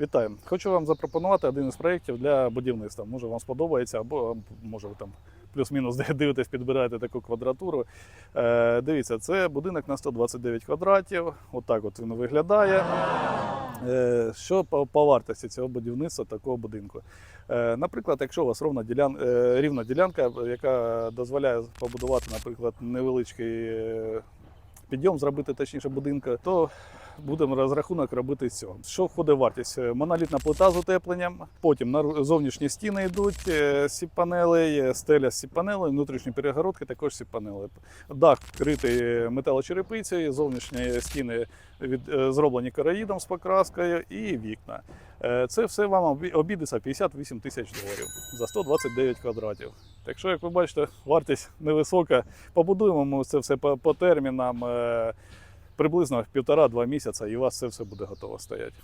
Вітаю! Хочу вам запропонувати один із проєктів для будівництва. Може вам сподобається, або може ви там плюс-мінус дивитесь, підбираєте таку квадратуру. Е, дивіться, це будинок на 129 квадратів. Отак от він виглядає. Е, Що по, по вартості цього будівництва такого будинку? Е, Наприклад, якщо у вас ровна ділян, е, рівна ділянка, яка дозволяє побудувати, наприклад, невеличкий е, підйом, зробити точніше будинка, то будемо розрахунок робити з цього. Що входить вартість? Е, Монолітна плита з утепленням, потім на зовнішні стіни йдуть е, сіп-панелей, стеля з сіп-панелей, внутрішні перегородки також сіп-панели. Дах вкритий металочерепицею, зовнішні стіни від, е, зроблені караїдом з покраскою і вікна. Е, Це все вам обі- обійдеться 58 тисяч доларів за 129 квадратів. Так що, як ви бачите, вартість невисока. Побудуємо ми це все по, по термінам. е, Приблизно півтора-два місяці і у вас це все буде готово стояти.